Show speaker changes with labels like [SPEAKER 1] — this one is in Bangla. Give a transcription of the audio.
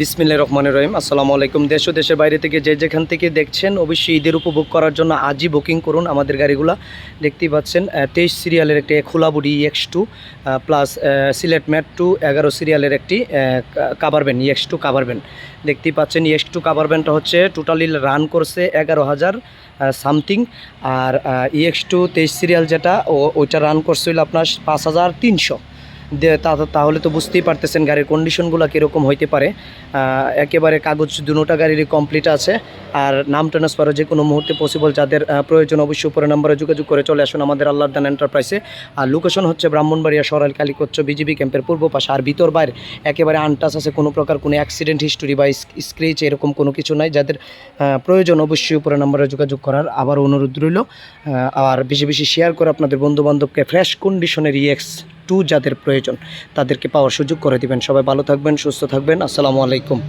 [SPEAKER 1] বিসমিল্লা রহমানের রহিম। আসসালামু আলাইকুম। দেশ ও দেশের বাইরে থেকে যে যেখান থেকে দেখছেন, অবশ্যই ঈদের উপভোগ করার জন্য আজই বুকিং করুন আমাদের গাড়িগুলো। দেখতেই পাচ্ছেন তেইশ সিরিয়ালের একটি খোলাবুড়ি এক্স টু প্লাস সিলেট ম্যাট টু এগারো সিরিয়ালের একটি cover van EX two cover van দেখতেই পাচ্ছেন ইএক্স টু কাভার ভ্যানটা হচ্ছে টোটালি রান করছে এগারো হাজার সামথিং আর ইএক্স টু তেইশ সিরিয়াল যেটা ওইটা রান করছিল আপনার পাঁচ হাজার তিনশো। তাহলে তো বুঝতেই পারতেছেন গাড়ির কন্ডিশনগুলো কীরকম হইতে পারে। একেবারে কাগজ দুটা গাড়িরই কমপ্লিট আছে। আর নাম ট্রান্সফারও যে কোনো মুহূর্তে পসিবল যাদের প্রয়োজন অবশ্যই উপরে নাম্বারে যোগাযোগ করে চলে আসুন আমাদের আল্লাহ দান এন্টারপ্রাইসে আর লোকেশন হচ্ছে ব্রাহ্মণবাড়িয়া সরাইল কালীকচ্চ বিজিবি ক্যাম্পের পূর্ব পাশে। আর ভিতর বাইরে একেবারে আনটাস আছে, কোনো প্রকার কোনো অ্যাক্সিডেন্ট হিস্টোরি বা স্ক্রেচ এরকম কোনো কিছু নাই। যাদের প্রয়োজন অবশ্যই উপরে নাম্বারে যোগাযোগ করার আবার অনুরোধ রইল। আর বেশি বেশি শেয়ার করে আপনাদের বন্ধুবান্ধবকে ফ্রেশ কন্ডিশনের ইএক্স টু যাদের প্রয়োজন, তাদেরকে পাওয়ার সুযোগ করে দিবেন। সবাই ভালো থাকবেন, সুস্থ থাকবেন। আসসালামু আলাইকুম।